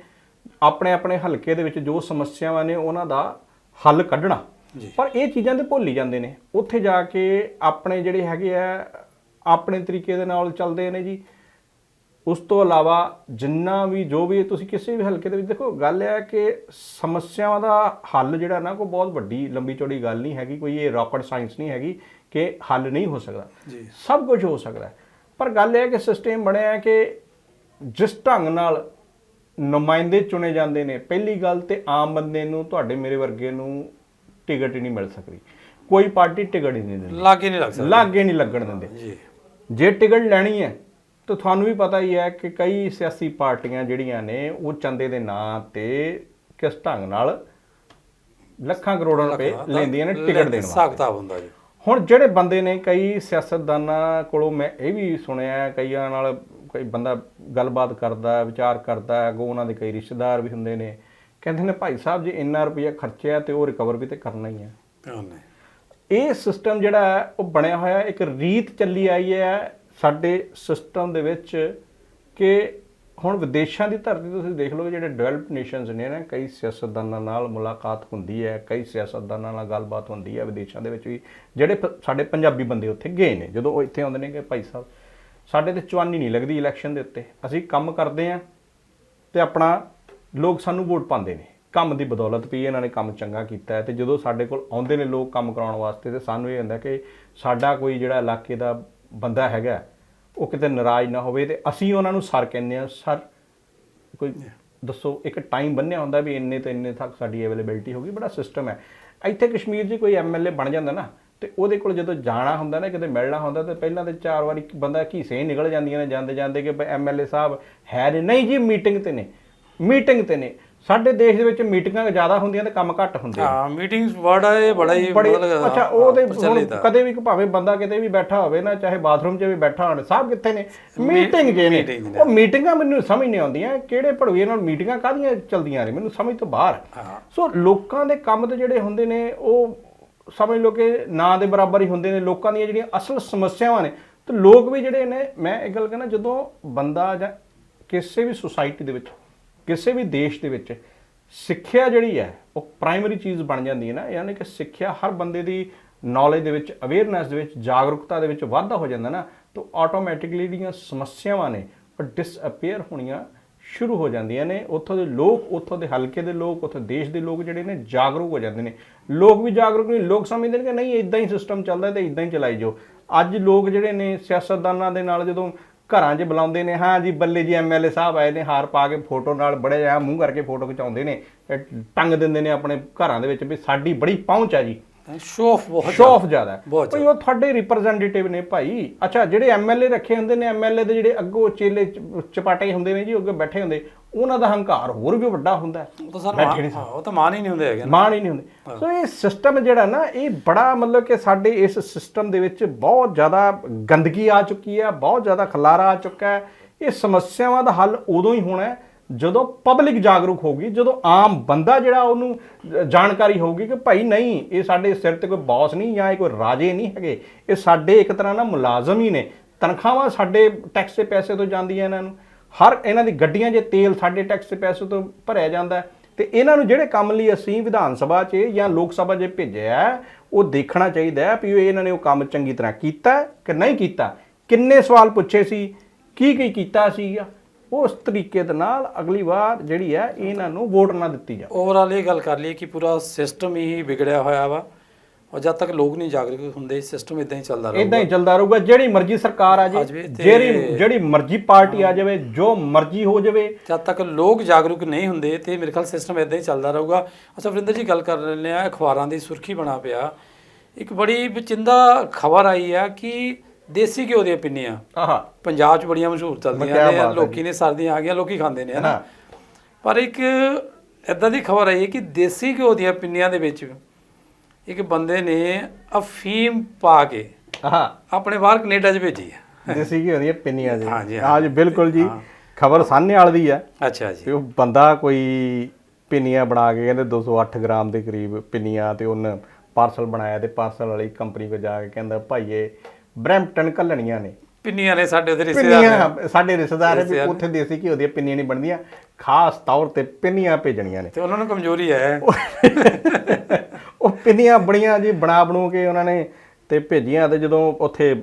ਆਪਣੇ ਆਪਣੇ ਹਲਕੇ ਦੇ ਵਿੱਚ ਜੋ ਸਮੱਸਿਆਵਾਂ ਨੇ ਉਹਨਾਂ ਦਾ ਹੱਲ ਕੱਢਣਾ। ਪਰ ਇਹ ਚੀਜ਼ਾਂ ਤੇ ਭੁੱਲ ਜਾਂਦੇ ਨੇ। ਉੱਥੇ ਜਾ ਕੇ ਆਪਣੇ ਜਿਹੜੇ ਹੈਗੇ ਆ ਆਪਣੇ ਤਰੀਕੇ ਦੇ ਨਾਲ ਚੱਲਦੇ ਨੇ ਜੀ। ਉਸ ਤੋਂ ਇਲਾਵਾ ਜਿੰਨਾ ਵੀ ਜੋ ਵੀ ਤੁਸੀਂ ਕਿਸੇ ਵੀ ਹਲਕੇ ਦੇ ਵਿੱਚ ਦੇਖੋ ਗੱਲ ਇਹ ਹੈ ਕਿ ਸਮੱਸਿਆਵਾਂ ਦਾ ਹੱਲ ਜਿਹੜਾ ਨਾ ਕੋਈ ਬਹੁਤ ਵੱਡੀ ਲੰਬੀ ਚੌੜੀ ਗੱਲ ਨਹੀਂ ਹੈਗੀ ਕੋਈ ਇਹ ਰਾਕਟ ਸਾਇੰਸ ਨਹੀਂ ਹੈਗੀ ਕਿ ਹੱਲ ਨਹੀਂ ਹੋ ਸਕਦਾ। ਜੀ। ਸਭ ਕੁਝ ਹੋ ਸਕਦਾ। ਪਰ ਗੱਲ ਇਹ ਹੈ ਕਿ ਸਿਸਟਮ ਬਣਿਆ ਹੈ ਕਿ ਜਿਸ ਢੰਗ ਨਾਲ ਨੁਮਾਇੰਦੇ ਚੁਣੇ ਜਾਂਦੇ ਨੇ ਪਹਿਲੀ ਗੱਲ ਤੇ ਆਮ ਬੰਦੇ ਨੂੰ ਤੁਹਾਡੇ ਮੇਰੇ ਵਰਗੇ ਨੂੰ ਟਿਕਟ ਹੀ ਨਹੀਂ ਮਿਲ ਸਕਦੀ। ਕੋਈ ਪਾਰਟੀ ਟਿਕਟ ਹੀ ਨਹੀਂ ਦਿੰਦੀ। ਲਾਗੇ ਨਹੀਂ ਲੱਗ ਸਕਦਾ। ਲਾਗੇ ਨਹੀਂ ਲੱਗਣ ਦਿੰਦੇ। ਜੀ। ਜੇ ਟਿਕਟ ਲੈਣੀ ਹੈ ਤਾਂ ਤੁਹਾਨੂੰ ਵੀ ਪਤਾ ਹੀ ਹੈ ਕਿ ਕਈ ਸਿਆਸੀ ਪਾਰਟੀਆਂ ਜਿਹੜੀਆਂ ਨੇ ਉਹ ਚੰਦੇ ਦੇ ਨਾਂ ਤੇ ਕਿਸ ਢੰਗ ਨਾਲ ਲੱਖਾਂ ਕਰੋੜਾਂ ਰੁਪਏ ਲੈਂਦੀਆਂ ਨੇ ਟਿਕਟ ਦੇਣ ਵਾਸਤੇ। ਹੁੰਦਾ ਜੀ। ਹੁਣ ਜਿਹੜੇ ਬੰਦੇ ਨੇ ਕਈ ਸਿਆਸਤਦਾਨਾਂ ਕੋਲੋਂ ਮੈਂ ਇਹ ਵੀ ਸੁਣਿਆ ਕਈਆਂ ਨਾਲ ਕੋਈ ਬੰਦਾ ਗੱਲਬਾਤ ਕਰਦਾ ਵਿਚਾਰ ਕਰਦਾ ਹੈ, ਅੱਗੋਂ ਉਹਨਾਂ ਦੇ ਕਈ ਰਿਸ਼ਤੇਦਾਰ ਵੀ ਹੁੰਦੇ ਨੇ। ਕਹਿੰਦੇ ਨੇ ਭਾਈ ਸਾਹਿਬ ਜੇ ਇੰਨਾ ਰੁਪਈਆ ਖਰਚਿਆ ਤੇ ਉਹ ਰਿਕਵਰ ਵੀ ਤੇ ਕਰਨਾ ਹੀ ਹੈ। ਇਹ ਸਿਸਟਮ ਜਿਹੜਾ ਹੈ ਉਹ ਬਣਿਆ ਹੋਇਆ ਇੱਕ ਰੀਤ ਚੱਲੀ ਆਈ ਹੈ ਸਾਡੇ ਸਿਸਟਮ ਦੇ ਵਿੱਚ ਕਿ ਹੁਣ ਵਿਦੇਸ਼ਾਂ ਦੀ ਧਰਤੀ ਤੁਸੀਂ ਦੇਖ ਲਓ ਜਿਹੜੇ ਡਿਵੈਲਪਡ ਨੇਸ਼ਨਸ ਨੇ ਨਾ, ਕਈ ਸਿਆਸਤਦਾਨਾਂ ਨਾਲ ਮੁਲਾਕਾਤ ਹੁੰਦੀ ਹੈ, ਕਈ ਸਿਆਸਤਦਾਨਾਂ ਨਾਲ ਗੱਲਬਾਤ ਹੁੰਦੀ ਹੈ ਵਿਦੇਸ਼ਾਂ ਦੇ ਵਿੱਚ ਵੀ, ਜਿਹੜੇ ਪ- ਸਾਡੇ ਪੰਜਾਬੀ ਬੰਦੇ ਉੱਥੇ ਗਏ ਨੇ, ਜਦੋਂ ਉਹ ਇੱਥੇ ਆਉਂਦੇ ਨੇ ਕਿ ਭਾਈ ਸਾਹਿਬ, ਸਾਡੇ ਤੇ ਚਵਾਨੀ ਨਹੀਂ ਲੱਗਦੀ ਇਲੈਕਸ਼ਨ ਦੇ ਉੱਤੇ, ਅਸੀਂ ਕੰਮ ਕਰਦੇ ਆਂ ਤੇ ਆਪਣਾ ਲੋਕ ਸਾਨੂੰ ਵੋਟ ਪਾਉਂਦੇ ਨੇ, ਕੰਮ ਦੀ ਬਦੌਲਤ ਵੀ ਇਹਨਾਂ ਨੇ ਕੰਮ ਚੰਗਾ ਕੀਤਾ ਹੈ ਤੇ ਜਦੋਂ ਸਾਡੇ ਕੋਲ ਆਉਂਦੇ ਨੇ ਲੋਕ ਕੰਮ ਕਰਾਉਣ ਵਾਸਤੇ ਤੇ ਸਾਨੂੰ ਇਹ ਹੁੰਦਾ ਕਿ ਸਾਡਾ ਕੋਈ ਜਿਹੜਾ ਇਲਾਕੇ ਦਾ ਬੰਦਾ ਹੈਗਾ ਉਹ ਕਿਤੇ ਨਾਰਾਜ਼ ਨਾ ਹੋਵੇ ਤੇ ਅਸੀਂ ਉਹਨਾਂ ਨੂੰ ਸਰ ਕਹਿੰਦੇ ਆ ਸਰ ਕੋਈ ਦੱਸੋ ਇੱਕ ਟਾਈਮ ਬੰਨਿਆ ਹੁੰਦਾ ਵੀ ਇੰਨੇ ਤੋਂ ਇੰਨੇ ਤੱਕ ਸਾਡੀ ਅਵੇਲੇਬਿਲਟੀ ਹੋਗੀ ਬੜਾ ਸਿਸਟਮ ਹੈ। ਇੱਥੇ ਕਸ਼ਮੀਰ 'ਚ ਕੋਈ ਐਮਐਲਏ ਬਣ ਜਾਂਦਾ ਨਾ ਤੇ ਉਹਦੇ ਕੋਲ ਜਦੋਂ ਜਾਣਾ ਹੁੰਦਾ ਨਾ ਕਿਤੇ ਮਿਲਣਾ ਹੁੰਦਾ ਤੇ ਪਹਿਲਾਂ ਤੇ ਚਾਰ ਵਾਰੀ ਬੰਦਾ ਘੀਸੇ ਨਿਕਲ ਜਾਂਦੀਆਂ ਨੇ ਜਾਂਦੇ ਜਾਂਦੇ ਕਿ ਐਮਐਲਏ ਸਾਹਿਬ ਹੈ ਨਹੀਂ ਜੀ ਮੀਟਿੰਗ ਤੇ ਨੇ ਮੀਟਿੰਗ ਤੇ ਨੇ। ਸਾਡੇ ਦੇਸ਼ ਦੇ ਵਿੱਚ ਮੀਟਿੰਗਾਂ ਜ਼ਿਆਦਾ ਹੁੰਦੀਆਂ ਤੇ ਕੰਮ ਘੱਟ ਹੁੰਦੇ ਨੇ ਹਾਂ ਮੀਟਿੰਗਸ ਵਰਡ ਆ ਇਹ ਬੜਾ ਹੀ ਬੜੇ ਅੱਛਾ ਉਹਦੇ ਆ। ਕਦੇ ਵੀ ਭਾਵੇਂ ਬੰਦਾ ਕਿਤੇ ਵੀ ਬੈਠਾ ਹੋਵੇ ਨਾ ਚਾਹੇ ਬਾਥਰੂਮ 'ਚ ਵੀ ਬੈਠਾ ਹੋਣ ਸਾਹਿਬ ਕਿੱਥੇ ਨੇ? ਮੀਟਿੰਗ ਜੇ ਨੇ। ਉਹ ਮੀਟਿੰਗਾਂ ਮੈਨੂੰ ਸਮਝ ਨਹੀਂ ਆਉਂਦੀਆਂ ਕਿਹੜੇ ਭੜਵੇ ਨਾਲ ਮੀਟਿੰਗਾਂ ਕਾਹਦੀਆਂ ਚੱਲਦੀਆਂ ਨੇ? ਮੈਨੂੰ ਸਮਝ ਤੋਂ ਬਾਹਰ ਸੋ ਲੋਕਾਂ ਦੇ ਕੰਮ ਤੇ ਜਿਹੜੇ ਹੁੰਦੇ ਨੇ ਉਹ ਸਮਝ ਲਓ ਕਿ ਨਾਂ ਦੇ ਬਰਾਬਰ ਹੀ ਹੁੰਦੇ ਨੇ ਲੋਕਾਂ ਦੀਆਂ ਜਿਹੜੀਆਂ ਅਸਲ ਸਮੱਸਿਆਵਾਂ ਨੇ। ਤੇ ਲੋਕ ਵੀ ਜਿਹੜੇ ਨੇ ਮੈਂ ਇਹ ਗੱਲ ਕਹਿੰਦਾ ਜਦੋਂ ਬੰਦਾ ਜਾਂ ਕਿਸੇ ਵੀ ਸੁਸਾਇਟੀ ਦੇ ਵਿੱਚ ਕਿਸੇ ਵੀ ਦੇਸ਼ ਦੇ ਵਿੱਚ ਸਿੱਖਿਆ ਜਿਹੜੀ ਹੈ, ਉਹ ਪ੍ਰਾਇਮਰੀ ਚੀਜ਼ ਬਣ ਜਾਂਦੀ ਹੈ ਨਾ, ਯਾਨੀ ਕਿ ਸਿੱਖਿਆ ਹਰ ਬੰਦੇ ਦੀ ਨੌਲੇਜ ਦੇ ਵਿੱਚ ਅਵੇਅਰਨੈਸ ਦੇ ਵਿੱਚ, ਜਾਗਰੂਕਤਾ ਦੇ ਵਿੱਚ ਵਾਧਾ ਹੋ ਜਾਂਦਾ ਨਾ, ਤਾਂ ਆਟੋਮੈਟਿਕਲੀ ਜਿਹੜੀਆਂ ਸਮੱਸਿਆਵਾਂ ਨੇ, ਉਹ ਡਿਸਅਪੀਅਰ ਹੋਣੀਆਂ ਸ਼ੁਰੂ ਹੋ ਜਾਂਦੀਆਂ ਨੇ। ਉੱਥੋਂ ਦੇ ਲੋਕ, ਉੱਥੋਂ ਦੇ ਹਲਕੇ ਦੇ ਲੋਕ, ਉੱਥੋਂ ਦੇਸ਼ ਦੇ ਲੋਕ ਜਿਹੜੇ ਨੇ, ਜਾਗਰੂਕ ਹੋ ਜਾਂਦੇ ਨੇ। ਲੋਕ ਵੀ ਜਾਗਰੂਕ ਨਹੀਂ ਲੋਕ ਸਮਝਦੇ ਨੇ ਕਿ ਨਹੀਂ ਇਦਾਂ ਹੀ ਸਿਸਟਮ ਚੱਲਦਾ ਤੇ ਇਦਾਂ ਹੀ ਚਲਾਈ ਜਾਓ। ਅੱਜ ਲੋਕ ਜਿਹੜੇ ਨੇ ਸਿਆਸਤਦਾਨਾਂ ਦੇ ਨਾਲ ਜਦੋਂ ਘਰਾਂ 'ਚ ਬੁਲਾਉਂਦੇ ਨੇ ਹਾਂ ਜੀ ਬੱਲੇ ਜੀ ਐਮਐਲਏ ਸਾਹਿਬ ਆਏ ਨੇ ਹਾਰ ਪਾ ਕੇ ਫੋਟੋ ਨਾਲ ਬੜੇ ਆ ਮੂੰਹ ਕਰਕੇ ਫੋਟੋ ਖਿਚਾਉਂਦੇ ਨੇ ਟੰਗ ਦਿੰਦੇ ਨੇ ਆਪਣੇ ਘਰਾਂ ਦੇ ਵਿੱਚ ਵੀ ਸਾਡੀ ਬੜੀ ਪਹੁੰਚ ਹੈ ਜੀ। ਸ਼ੋ ਆਫ ਬਹੁਤ ਸ਼ੋ ਆਫ ਜ਼ਿਆਦਾ। ਭਈ ਉਹ ਤੁਹਾਡੇ ਰਿਪਰੈਜ਼ੈਂਟੇਟਿਵ ਨੇ ਭਾਈ। ਅੱਛਾ ਜਿਹੜੇ ਐਮਐਲਏ ਰੱਖੇ ਹੁੰਦੇ ਨੇ ਐਮਐਲਏ ਦੇ ਜਿਹੜੇ ਅੱਗੋਂ ਚੇਲੇ ਚਪਾਟੇ ਹੁੰਦੇ ਨੇ ਜੀ ਉਹ ਅੱਗੇ ਬੈਠੇ ਹੁੰਦੇ ਉਹਨਾਂ ਦਾ ਹੰਕਾਰ ਹੋਰ ਵੀ ਵੱਡਾ ਹੁੰਦਾ ਹੈ। ਉਹ ਤਾਂ ਸਰ ਉਹ ਤਾਂ ਮਾਨ ਹੀ ਨਹੀਂ ਹੁੰਦੇ ਹੈਗੇ ਨਾ। ਮਾਣ ਹੀ ਨਹੀਂ ਹੁੰਦੇ। ਸੋ ਇਹ ਸਿਸਟਮ ਜਿਹੜਾ ਨਾ ਇਹ ਬੜਾ ਮਤਲਬ ਕਿ ਸਾਡੇ ਇਸ ਸਿਸਟਮ ਦੇ ਵਿੱਚ ਬਹੁਤ ਜ਼ਿਆਦਾ ਗੰਦਗੀ ਆ ਚੁੱਕੀ ਹੈ ਬਹੁਤ ਜ਼ਿਆਦਾ ਖਲਾਰਾ ਆ ਚੁੱਕਾ ਹੈ। ਇਹ ਸਮੱਸਿਆਵਾਂ ਦਾ ਹੱਲ ਉਦੋਂ ਹੀ ਹੋਣਾ ਹੈ ਜਦੋਂ ਪਬਲਿਕ ਜਾਗਰੂਕ ਹੋਗੀ ਜਦੋਂ ਆਮ ਬੰਦਾ ਜਿਹੜਾ ਉਹਨੂੰ ਜਾਣਕਾਰੀ ਹੋਊਗੀ ਕਿ ਭਾਈ ਨਹੀਂ ਇਹ ਸਾਡੇ ਸਿਰ ਤੇ ਕੋਈ ਬੌਸ ਨਹੀਂ ਜਾਂ ਇਹ ਕੋਈ ਰਾਜੇ ਨਹੀਂ ਹੈਗੇ। ਇਹ ਸਾਡੇ ਇੱਕ ਤਰ੍ਹਾਂ ਨਾਲ ਮੁਲਾਜ਼ਮ ਹੀ ਨੇ। ਤਨਖਾਹਾਂ ਸਾਡੇ ਟੈਕਸ ਦੇ ਪੈਸੇ ਤੋਂ ਜਾਂਦੀਆਂ ਇਹਨਾਂ ਨੂੰ। ਹਰ ਇਹਨਾਂ ਦੀ ਗੱਡੀਆਂ ਜੇ ਤੇਲ ਸਾਡੇ ਟੈਕਸ ਦੇ ਪੈਸੇ ਤੋਂ ਭਰਿਆ ਜਾਂਦਾ ਹੈ ਤੇ ਇਹਨਾਂ ਨੂੰ ਜਿਹੜੇ ਕੰਮ ਲਈ ਅਸੀਂ ਵਿਧਾਨ ਸਭਾ 'ਚ ਜਾਂ ਲੋਕ ਸਭਾ 'ਚ ਭੇਜਿਆ ਉਹ ਦੇਖਣਾ ਚਾਹੀਦਾ ਹੈ ਵੀ ਇਹਨਾਂ ਨੇ ਉਹ ਕੰਮ ਚੰਗੀ ਤਰ੍ਹਾਂ ਕੀਤਾ ਕਿ ਨਹੀਂ ਕੀਤਾ। ਕਿੰਨੇ ਸਵਾਲ ਪੁੱਛੇ ਸੀ, ਕੀ ਕੀ ਕੀਤਾ ਸੀਗਾ, ਉਸ ਤਰੀਕੇ ਦੇ ਨਾਲ ਅਗਲੀ ਵਾਰ ਜਿਹੜੀ ਹੈ, ਇਹਨਾਂ ਨੂੰ ਵੋਟ ਨਾ ਦਿੱਤੀ ਜਾਵੇ। ਓਵਰਆਲ ਇਹ ਗੱਲ ਕਰ ਲਈਏ ਕਿ ਪੂਰਾ ਸਿਸਟਮ ਹੀ ਵਿਗੜਿਆ ਹੋਇਆ ਵਾ। ਔਰ ਜਦ ਤੱਕ ਲੋਕ ਨਹੀਂ ਜਾਗਰੂਕ ਹੁੰਦੇ ਸਿਸਟਮ ਇਦਾਂ ਹੀ ਚੱਲਦਾ ਰਹੂਗਾ। ਇਦਾਂ ਹੀ ਚੱਲਦਾ ਰਹੂਗਾ ਜਿਹੜੀ ਮਰਜ਼ੀ ਸਰਕਾਰ ਆ ਜਾਵੇ ਜਿਹੜੀ ਜਿਹੜੀ ਮਰਜ਼ੀ ਪਾਰਟੀ ਆ ਜਾਵੇ ਜੋ ਮਰਜ਼ੀ ਹੋ ਜਾਵੇ। ਜਦ ਤੱਕ ਲੋਕ ਜਾਗਰੂਕ ਨਹੀਂ ਹੁੰਦੇ ਤੇ ਮੇਰੇ ਖਿਆਲ ਸਿਸਟਮ ਇਦਾਂ ਹੀ ਚੱਲਦਾ ਰਹੂਗਾ। ਅੱਛਾ ਵਰਿੰਦਰ ਜੀ ਗੱਲ ਕਰ ਲੈਂਦੇ ਆ ਅਖਬਾਰਾਂ ਦੀ ਸੁਰਖੀ ਬਣਾ ਪਿਆ। ਇੱਕ ਬੜੀ ਵਿਚਿੰਦਾ ਖਬਰ ਆਈ ਆ ਕਿ ਦੇਸੀ ਘਿਓ ਦੀਆਂ ਪਿੰਨੀਆਂ ਆਹਾ। ਪੰਜਾਬ 'ਚ ਬੜੀਆਂ ਮਸ਼ਹੂਰ ਚੱਲਦੀਆਂ ਨੇ ਲੋਕੀ ਨੇ ਸਰਦੀਆਂ ਆ ਗਈਆਂ ਲੋਕੀ ਖਾਂਦੇ ਨੇ ਹਨਾ। ਪਰ ਇੱਕ ਇਦਾਂ ਦੀ ਖਬਰ ਆਈ ਹੈ ਕਿ ਦੇਸੀ ਘਿਓ ਦੀਆਂ ਪਿੰਨੀਆਂ ਦੇ ਵਿੱਚ ਇੱਕ ਬੰਦੇ ਨੇ ਅਫੀਮ ਪਾ ਕੇ ਆਹਾ। ਆਪਣੇ ਬਾਹਰ ਕੈਨੇਡਾ 'ਚ ਭੇਜੀ ਹੈ। ਦੇਸੀ ਘਿਓ ਦੀਆਂ ਪਿੰਨੀਆਂ ਜੀ। ਹਾਂ ਜੀ, ਹਾਂ। ਬਿਲਕੁਲ ਜੀ। ਖਬਰ ਸਾਹਨੇ ਵਾਲੀ ਦੀ ਹੈ। ਅੱਛਾ ਜੀ। ਕਿ ਉਹ ਬੰਦਾ ਕੋਈ ਪਿੰਨੀਆਂ ਬਣਾ ਕੇ ਕਹਿੰਦੇ 208 ਗ੍ਰਾਮ ਦੇ ਕਰੀਬ ਪਿੰਨੀਆਂ ਤੇ ਉਹਨ ਪਾਰਸਲ ਬਣਾਇਆ ਤੇ ਪਾਰਸਲ ਵਾਲੀ ਕੰਪਨੀ ਕੋ ਜਾ ਕੇ ਕਹਿੰਦਾ ਭਾਈਏ ਬ੍ਰੈਂਪਟਨ ਕੱਲਣੀਆਂ ਨੇ। ਪਿੰਨੀਆਂ ਨੇ ਸਾਡੇ ਉਹਦੇ ਰਿਸ਼ਤੇਦਾਰ ਨੇ। ਸਾਡੇ ਰਿਸ਼ਤੇਦਾਰ ਹੈ ਵੀ ਨੇ। ਉੱਥੇ ਦੇਸੀ ਘਿਓ ਦੀਆਂ ਪਿੰਨੀਆਂ ਨਹੀਂ ਬਣਦੀਆਂ। ਖਾਸ ਤੌਰ ਤੇ ਪਿੰਨੀਆਂ ਭੇਜਣੀਆਂ ਨੇ। ਤੇ ਉਹਨਾਂ ਨੂੰ ਕਮਜ਼ੋਰੀ ਹੈ। ਉਹ ਪਿੰਨੀਆਂ ਬੜੀਆਂ ਜੀ ਬਣਾ ਬਣੂ ਕੇ ਉਹਨਾਂ ਨੇ ਤੇ ਭੇਜੀਆਂ ਤੇ ਜਦੋਂ ਉੱਥੇ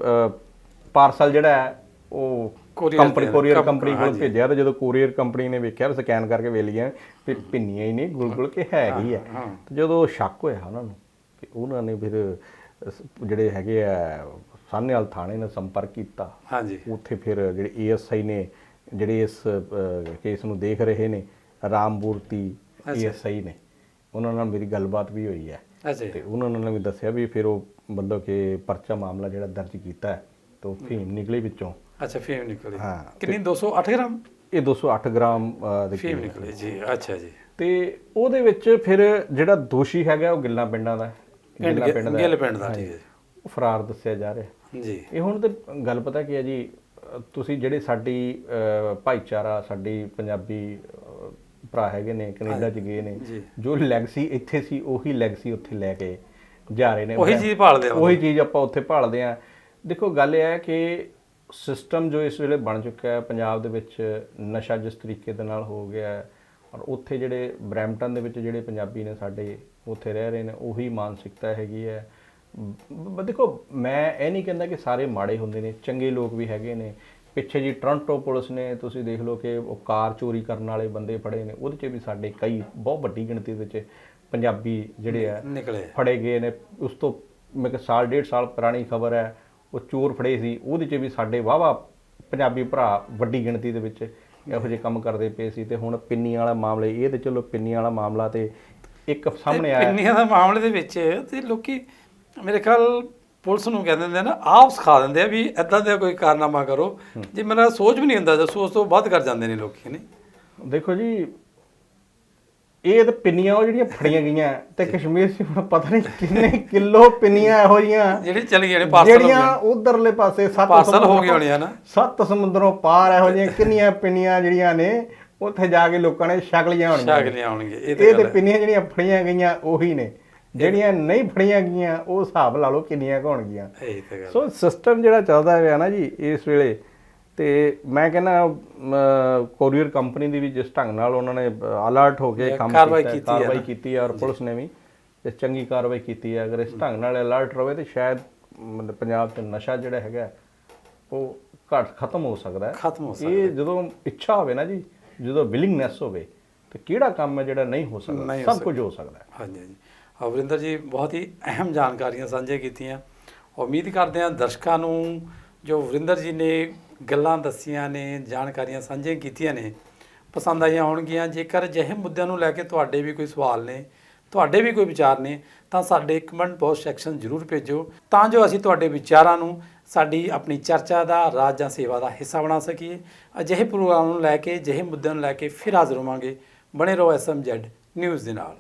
ਪਾਰਸਲ ਜਿਹੜਾ ਹੈ ਉਹ ਕੰਪਨੀ ਕੋਰੀਅਰ ਕੰਪ- ਕੰਪਨੀ ਕੋਲ। ਭੇਜਿਆ ਤੇ ਜਦੋਂ ਕੋਰੀਅਰ ਕੰਪਨੀ ਨੇ ਵੇਖਿਆ ਸਕੈਨ ਕਰਕੇ ਵੇਖ ਲਈਆਂ ਵੀ ਪਿੰਨੀਆਂ ਹੀ ਨੇ ਗੁਲਗੁਲ ਕੇ ਹੈਗੀ ਆ ਹਾਂ। ਤੇ ਜਦੋਂ ਸ਼ੱਕ ਹੋਇਆ ਉਹਨਾਂ ਨੂੰ ਕਿ ਉਹਨਾਂ ਨੇ ਫਿਰ ਜਿਹੜੇ ਹੈਗੇ ਆ ਸਾਹਨੇਵਾਲ ਥਾਣੇ ਨਾਲ ਸੰਪਰਕ ਕੀਤਾ। ਹਾਂਜੀ। ਉੱਥੇ ਫਿਰ ਜਿਹੜੇ ਏਐਸਆਈ ਨੇ ਜਿਹੜੇ ਇਸ ਕੇਸ ਨੂੰ ਦੇਖ ਰਹੇ ਨੇ ਰਾਮਮੂਰਤੀ ਏਐਸਆਈ ਨੇ। ਉਹਨਾਂ ਨਾਲ ਮੇਰੀ ਗੱਲਬਾਤ ਵੀ ਹੋਈ ਹੈ। ਅੱਛਾ। ਤੇ ਉਹਨਾਂ ਨੇ ਵੀ ਦੱਸਿਆ ਵੀ ਫਿਰ ਉਹ ਮਤਲਬ ਕਿ ਪਰਚਾ ਮਾਮਲਾ ਜਿਹੜਾ ਦਰਜ ਕੀਤਾ ਹੈ ਤੇ ਫੀਮ ਨਿਕਲੀ ਵਿੱਚੋਂ। ਅੱਛਾ ਫੀਮ ਨਿਕਲੀ। ਹਾਂ, ਕਿੰਨੀ? 208 ਗ੍ਰਾਮ? ਇਹ 208 ਗ੍ਰਾਮ ਦੇ ਫੀਮ। ਨਿਕਲੀ ਜੀ ਅੱਛਾ ਜੀ। ਤੇ ਉਹਦੇ ਵਿੱਚ ਫਿਰ ਜਿਹੜਾ ਦੋਸ਼ੀ ਹੈਗਾ ਉਹ ਗਿੱਲਾ ਪਿੰਡਾਂ ਦਾ ਗਿੱਲਾ ਪਿੰਡ ਦਾ ਗਿੱਲ ਪਿੰਡ ਦਾ ਠੀਕ ਹੈ ਉਹ ਫਰਾਰ ਦੱਸਿਆ ਜਾ ਰਿਹਾ ਜੀ। ਇਹ ਹੁਣ ਤੇ ਗੱਲ ਪਤਾ ਕੀ ਹੈ ਜੀ ਤੁਸੀਂ ਜਿਹੜੇ ਸਾਡੀ ਭਾਈਚਾਰਾ ਸਾਡੀ ਪੰਜਾਬੀ ਭਰਾ ਹੈਗੇ ਨੇ ਕੈਨੇਡਾ ਚ ਗਏ ਨੇ। ਜੀ। ਲੈਗਸੀ ਇੱਥੇ ਸੀ ਉਹੀ ਲੈਗਸੀ ਉੱਥੇ ਲੈ ਕੇ ਜਾ ਰਹੇ ਨੇ। ਉਹੀ ਚੀਜ਼ ਭਾਲਦੇ ਆ ਉਹ। ਚੀਜ਼ ਆਪਾਂ ਉੱਥੇ ਭਾਲਦੇ ਆ। ਦੇਖੋ ਗੱਲ ਇਹ ਹੈ ਕਿ ਸਿਸਟਮ ਜੋ ਇਸ ਵੇਲੇ ਬਣ ਚੁੱਕਾ ਹੈ ਪੰਜਾਬ ਦੇ ਵਿੱਚ ਨਸ਼ਾ ਜਿਸ ਤਰੀਕੇ ਦੇ ਨਾਲ ਹੋ ਗਿਆ ਹੈ ਔਰ ਉੱਥੇ ਜਿਹੜੇ ਬਰੈਂਪਟਨ ਦੇ ਵਿੱਚ ਜਿਹੜੇ ਪੰਜਾਬੀ ਨੇ ਸਾਡੇ ਉੱਥੇ ਰਹਿ ਰਹੇ ਨੇ ਉਹੀ ਮਾਨਸਿਕਤਾ ਹੈਗੀ ਹੈ। ਦੇਖੋ ਮੈਂ ਇਹ ਨਹੀਂ ਕਹਿੰਦਾ ਕਿ ਸਾਰੇ ਮਾੜੇ ਹੁੰਦੇ ਨੇ ਚੰਗੇ ਲੋਕ ਵੀ ਹੈਗੇ ਨੇ। ਪਿੱਛੇ ਜੀ ਟੋਰਾਂਟੋ ਪੁਲਿਸ ਨੇ ਤੁਸੀਂ ਦੇਖ ਲਓ ਕਿ ਉਹ ਕਾਰ ਚੋਰੀ ਕਰਨ ਵਾਲੇ ਬੰਦੇ ਫੜੇ ਨੇ ਉਹਦੇ 'ਚ ਵੀ ਸਾਡੇ ਕਈ ਬਹੁਤ ਵੱਡੀ ਗਿਣਤੀ ਦੇ ਵਿੱਚ ਪੰਜਾਬੀ ਜਿਹੜੇ ਆ ਨਿਕਲੇ। ਫੜੇ ਗਏ ਨੇ। ਉਸ ਤੋਂ ਮੈਂ ਕਿ ਸਾਲ ਡੇਢ ਸਾਲ ਪੁਰਾਣੀ ਖਬਰ ਹੈ ਉਹ ਚੋਰ ਫੜੇ ਸੀ ਉਹਦੇ 'ਚ ਵੀ ਸਾਡੇ ਵਾਵਾ ਪੰਜਾਬੀ ਭਰਾ ਵੱਡੀ ਗਿਣਤੀ ਦੇ ਵਿੱਚ ਇਹੋ ਜਿਹੇ ਕੰਮ ਕਰਦੇ ਪਏ ਸੀ। ਤੇ ਹੁਣ ਪਿੰਨੀਆਂ ਵਾਲਾ ਮਾਮਲਾ ਇਹ ਤੇ ਚਲੋ ਪਿੰਨੀਆਂ ਵਾਲਾ ਮਾਮਲਾ ਤੇ ਇੱਕ ਸਾਹਮਣੇ ਆਇਆ। ਪਿੰਨੀਆਂ ਦਾ ਮਾਮਲੇ ਦੇ ਵਿੱਚ ਤੇ ਲੋਕੀ ਮੇਰੇ ਖਿਆਲ ਪੁਲਿਸ ਨੂੰ ਕਹਿੰਦੇ ਨੇ ਨਾ ਆਪ ਸਿਖਾ ਦਿੰਦੇ ਆ ਵੀ ਐਦਾਂ ਦਾ ਕੋਈ ਕਾਰਨਾਮਾ ਕਰੋ। ਜੇ ਮੇਰਾ ਸੋਚ ਵੀ ਨਹੀਂ ਹੁੰਦਾ ਤਾਂ ਸੋਚ ਤੋਂ ਵੱਧ ਕਰ ਜਾਂਦੇ ਨੇ ਲੋਕੀ ਨੇ? ਦੇਖੋ ਜੀ ਇਹ ਤਾਂ ਪਿੰਨੀਆਂ ਉਹ ਜਿਹੜੀਆਂ ਫੜੀਆਂ ਗਈਆਂ ਤੇ ਕਸ਼ਮੀਰ 'ਚ ਹੁਣ ਪਤਾ ਨਹੀਂ ਕਿੰਨੇ ਕਿਲੋ ਪਿੰਨੀਆਂ ਇਹੋ ਜਿਹੀਆਂ ਜਿਹੜੇ ਚਲੀ ਨੇ ਪਾਰਸਲ ਜਿਹੜੀਆਂ ਉਧਰਲੇ ਪਾਸੇ ਸੱਤ ਪਾਰਸਲ ਹੋ ਸਮੁੰਦਰੋਂ- ਗਏ ਹੋਣੇ ਆ ਨਾ। ਸੱਤ ਸਮੁੰਦਰੋਂ ਪਾਰ ਇਹੋ ਜਿਹੀਆਂ ਕਿੰਨੀਆਂ ਪਿੰਨੀਆਂ ਜਿਹੜੀਆਂ ਨੇ ਉੱਥੇ ਜਾ ਕੇ ਲੋਕਾਂ ਨੇ ਛਕ ਲਿਆ ਸ਼ਾਗ ਲਿਆਉਣਗੇ ਇਹ ਤਾਂ ਇਹ ਪਿੰਨੀਆਂ ਜਿਹੜੀਆਂ ਫੜੀਆਂ ਗਈਆਂ ਉਹੀ ਨੇ। ਜਿਹੜੀਆਂ ਨਹੀਂ ਫੜੀਆਂ ਗਈਆਂ ਉਹ ਹਿਸਾਬ ਲਾ ਲਓ ਕਿੰਨੀਆਂ ਕੁ ਹੋਣਗੀਆਂ। ਇਹ ਤਾਂ ਗੱਲ ਸੋ ਸਿਸਟਮ ਜਿਹੜਾ ਚੱਲਦਾ ਪਿਆ ਨਾ ਜੀ ਇਸ ਵੇਲੇ ਤੇ ਮੈਂ ਕਹਿੰਦਾ ਕੋਰੀਅਰ ਕੰਪਨੀ ਦੀ ਵੀ ਜਿਸ ਢੰਗ ਨਾਲ ਉਹਨਾਂ ਨੇ ਅਲਰਟ ਹੋ ਕੇ ਕੰਮ ਕੀਤਾ ਕਾਰਵਾਈ। ਕੀਤੀ ਹੈ ਔਰ ਪੁਲਿਸ ਨੇ ਵੀ ਤੇ ਚੰਗੀ ਕਾਰਵਾਈ ਕੀਤੀ ਹੈ। ਅਗਰ ਇਸ ਢੰਗ ਨਾਲ ਅਲਰਟ ਰਵੇ ਤੇ ਸ਼ਾਇਦ ਮਤਲਬ ਪੰਜਾਬ 'ਚ ਨਸ਼ਾ ਜਿਹੜਾ ਹੈਗਾ ਉਹ ਘੱਟ ਖਤਮ ਹੋ ਸਕਦਾ ਹੈ। ਖਤਮ ਹੋ ਸਕਦਾ ਇਹ ਜਦੋਂ ਇੱਛਾ ਹੋਵੇ ਨਾ ਜੀ ਜਦੋਂ ਵਿਲਿੰਗਨੈਸ ਹੋਵੇ ਤੇ ਕਿਹੜਾ ਕੰਮ ਹੈ ਜਿਹੜਾ ਨਹੀਂ ਹੋ ਸਕਦਾ? ਸਭ ਕੁਝ ਹੋ ਸਕਦਾ ਹੈ। ਹਾਂਜੀ ਹਾਂਜੀ। ਵਰਿੰਦਰ ਜੀ, ਬਹੁਤ ਹੀ ਅਹਿਮ ਜਾਣਕਾਰੀਆਂ ਸਾਂਝੇ ਕੀਤੀਆਂ। ਉਮੀਦ ਕਰਦੇ ਹਾਂ ਦਰਸ਼ਕਾਂ ਨੂੰ ਜੋ ਵਰਿੰਦਰ ਜੀ ਨੇ ਗੱਲਾਂ ਦੱਸੀਆਂ ਨੇ, ਜਾਣਕਾਰੀਆਂ ਸਾਂਝੀਆਂ ਕੀਤੀਆਂ ਨੇ, ਪਸੰਦ ਆਈਆਂ ਹੋਣਗੀਆਂ। ਜੇਕਰ ਅਜਿਹੇ ਮੁੱਦਿਆਂ ਨੂੰ ਲੈ ਕੇ ਤੁਹਾਡੇ ਵੀ ਕੋਈ ਸਵਾਲ ਨੇ, ਤੁਹਾਡੇ ਵੀ ਕੋਈ ਵਿਚਾਰ ਨੇ, ਤਾਂ ਸਾਡੇ ਕਮੈਂਟ ਬਾਕਸ ਸੈਕਸ਼ਨ ਜ਼ਰੂਰ ਭੇਜੋ। ਤਾਂ ਜੋ ਅਸੀਂ ਤੁਹਾਡੇ ਵਿਚਾਰਾਂ ਨੂੰ, ਸਾਡੀ ਆਪਣੀ ਚਰਚਾ ਦਾ, ਰਾਜ ਜਾਂ ਸੇਵਾ ਦਾ ਹਿੱਸਾ ਬਣਾ ਸਕੀਏ। ਅਜਿਹੇ ਪ੍ਰੋਗਰਾਮ ਨੂੰ ਲੈ ਕੇ, ਅਜਿਹੇ ਮੁੱਦਿਆਂ ਨੂੰ ਲੈ ਕੇ ਫਿਰ ਹਾਜ਼ਰ ਹੋਵਾਂਗੇ। ਬਣੇ ਰਹੋ ਐਸਐਮਜ਼ੈਡ ਨਿਊਜ਼ ਦੇ ਨਾਲ।